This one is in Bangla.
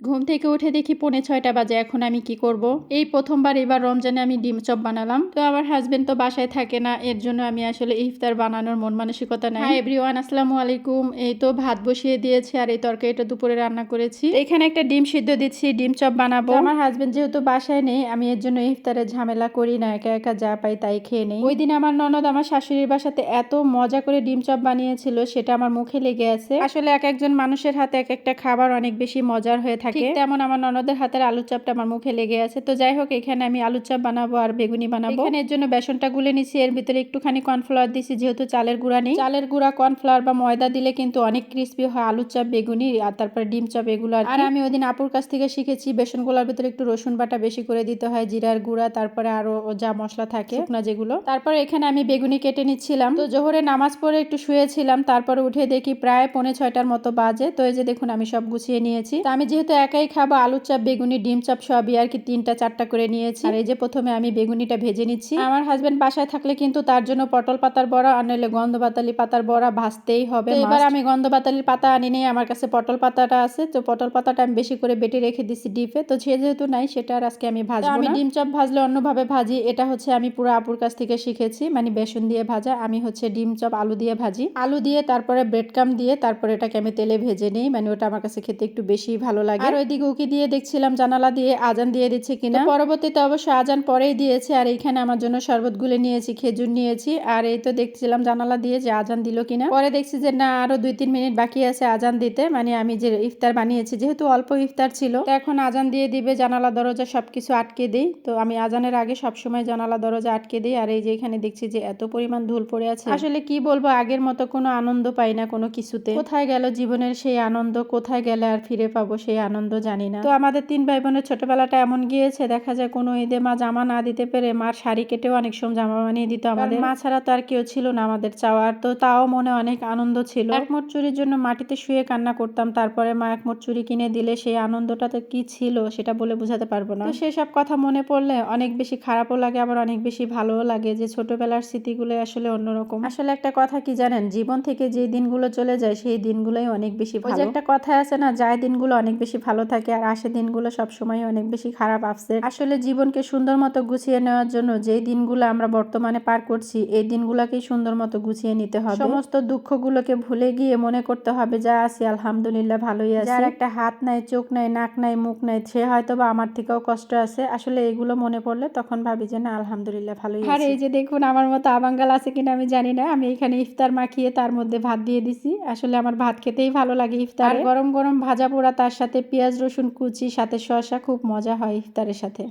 ঘুম থেকে উঠে দেখি পৌনে ছয়টা বাজে, এখন আমি কি করব? এই প্রথমবার এবার রমজানে আমি ডিম চপ বানালাম। তো আমার হাজবেন্ড তো বাসায় থাকে না, এর জন্য আমি আসলে ইফতার বানানোর মন মানসিকতা নাই। এভরিওয়ান আসসালামু আলাইকুম। এই তো ভাত বসিয়ে দিয়েছি আর এই তরকারিটা দুপুরে রান্না করেছি। এখানে একটা ডিম সিদ্ধ দিচ্ছি, ডিম চপ বানাবো। আমার হাজবেন্ড যেহেতু বাসায় নেই, আমি এর জন্য ইফতারের ঝামেলা করি না, একা একা যা পাই তাই খেয়ে নেই। ওই দিন আমার ননদ আমার শাশুড়ির বাসাতে এত মজা করে ডিম চপ বানিয়েছিল, সেটা আমার মুখে লেগে আছে। আসলে এক একজন মানুষের হাতে এক একটা খাবার অনেক বেশি মজার হয়ে থাকে। ঠিক তেমন আমার ননদের হাতের আলুর চাপটা আমার মুখে লেগে আছে। তো যাই হোক এখানে আমি আলুর চাপ বানাবো আর বেগুনি বানাবো। এখানে এর জন্য বেসনটা গুলে নিছি। এর ভিতরে একটুখানি কর্নফ্লাওয়ার দিছি যেহেতু চালের গুঁড়া নেই। চালের গুঁড়া কর্নফ্লাওয়ার বা ময়দা দিলে কিন্তু অনেক ক্রিস্পি হয় আলুর চাপ বেগুনি আর তারপরে ডিম চাপ এগুলো আর আমি ওই দিন আপুর কাছ থেকে শিখেছি বেসন গোলার ভিতরে একটু রসুন বাটা বেশি করে দিতে হয় জিরার গুঁড়া তারপরে আরও যা মশলা থাকে। শুকনা যেগুলো। তারপরে এখানে আমি বেগুনি কেটে নিচ্ছিলাম। তো জোহরে নামাজ পড়ে একটু শুয়েছিলাম তারপরে উঠে দেখি প্রায় পৌনে ছয়টার মতো বাজে। তো এই যে দেখুন আমি সব গুছিয়ে নিয়েছি। তো আমি যেহেতু একাই খাব আলুর চাপ বেগুনি ডিম চাপ সবই আর কি তিনটা চারটা করে নিয়েছি। আর এই যে প্রথমে আমি বেগুনিটা ভেজে নিচ্ছি। আমার হাজবেন্ড বাসায় থাকলে কিন্তু তার জন্য পটল পাতার বড়া আর নইলে গন্ধ পাতালি পাতার বড়া ভাজতেই হবে এবার আমি গন্ধ পাতালির পাতা আনি নেই আমার কাছে পটল পাতাটা আছে। তো পটল পাতাটা আমি বেশি করে বেটে রেখে দিচ্ছি ডিপে। তো সে যেহেতু নাই সেটা আর আজকে আমি ভাজবো আমি ডিম চপ ভাজলে অন্যভাবে ভাজি এটা হচ্ছে আমি পুরো আপুর কাছ থেকে শিখেছি। মানে বেসন দিয়ে ভাজা আমি হচ্ছে ডিম চপ আলু দিয়ে ভাজি। আলু দিয়ে তারপরে ব্রেড কাম দিয়ে তারপরে এটাকে আমি তেলে ভেজে নিই মানে ওটা আমার কাছে খেতে একটু বেশি ভালো লাগে। আর ওইদিকে উকি দিয়ে দেখছিলাম জানালা দিয়ে আজান দিয়ে দিচ্ছে কিনা। পরবর্তীতে অবশ্য আজান পরেই দিয়েছে আর এইখানে আমার জন্য শরবত গুলে নিয়েছি খেজুর নিয়েছি আর এই তো দেখছিলাম জানালা দিয়ে যে আজান দিল কিনা। পরে দেখছি যে না আরও দুই তিন মিনিট বাকি আছে আজান দিতে মানে আমি যে ইফতার বানিয়েছি যেহেতু অল্প ইফতার ছিল তো এখন আজান দিয়ে দিবে জানালা দরজা সবকিছু আটকে দিই। তো আমি আজানের আগে সবসময় জানালা দরজা আটকে দিই আর এই যে এখানে দেখছি যে এত পরিমাণ ধুল পড়ে আছে। আসলে কি বলব আগের মতো কোনো আনন্দ পাই না কোনো কিছুতে। কোথায় গেল জীবনের সেই আনন্দ কোথায় গেলে আর ফিরে পাবো সেই আনন্দ জানি না। তো আমাদের তিন ভাই বোনের ছোটবেলাটা এমন গিয়েছে দেখা যায় কোনো ঈদে মা জামা না দিতে পেরে মার শাড়ি কেটেও অনেক সময় জামা বানিয়ে দিত আমাদের। মা ছাড়া তো আর কেউ ছিল না আমাদের চাওয়ার তো তাও মনে অনেক আনন্দ ছিল। একমোট চুরির জন্য মাটিতে শুয়ে কান্না করতাম তারপরে মা একমোট চুরি কিনে দিলে সেই আনন্দটা তো কি ছিল সেটা বলে বোঝাতে পারব না। তো সেসব কথা মনে পড়লে অনেক বেশি খারাপও লাগে আবার অনেক বেশি ভালোও লাগে যে ছোটবেলার স্মৃতিগুলো আসলে অন্যরকম। আসলে একটা কথা কি জানেন জীবন থেকে যে দিনগুলো চলে যায় সেই দিনগুলোই অনেক বেশি ভালো। একটা কথা আছে না যায় দিনগুলো অনেক বেশি ভালো থাকে আর আসে দিনগুলো সবসময় অনেক বেশি খারাপ আপসেট আসলে জীবনকে সুন্দর মতো গুছিয়ে নেওয়ার জন্য যেই দিনগুলো আমরা বর্তমানে পার করছি এই দিনগুলোকেই সুন্দর মতো গুছিয়ে নিতে হবে। সমস্ত দুঃখগুলোকে ভুলে গিয়ে মনে করতে হবে যা আছি আলহামদুলিল্লাহ ভালোই আছে। যার একটা হাত নাই চোখ নাই নাক নাই মুখ নাই সে হয়তো বা আমার থেকেও কষ্ট আছে। আসলে এগুলো মনে পড়লে তখন ভাবি যে না আলহামদুলিল্লাহ ভালোই আর এই যে দেখুন আমার মতো আবাঙ্গাল আছে কিনা আমি জানি না। আমি এখানে ইফতার মাখিয়ে তার মধ্যে ভাত দিয়ে দিছি। আসলে আমার ভাত খেতেই ভালো লাগে ইফতার। গরম গরম ভাজা পোড়া তার সাথে পেঁয়াজ রসুন কুচি সাথে শসা খুব মজা হয় ইফতারের সাথে।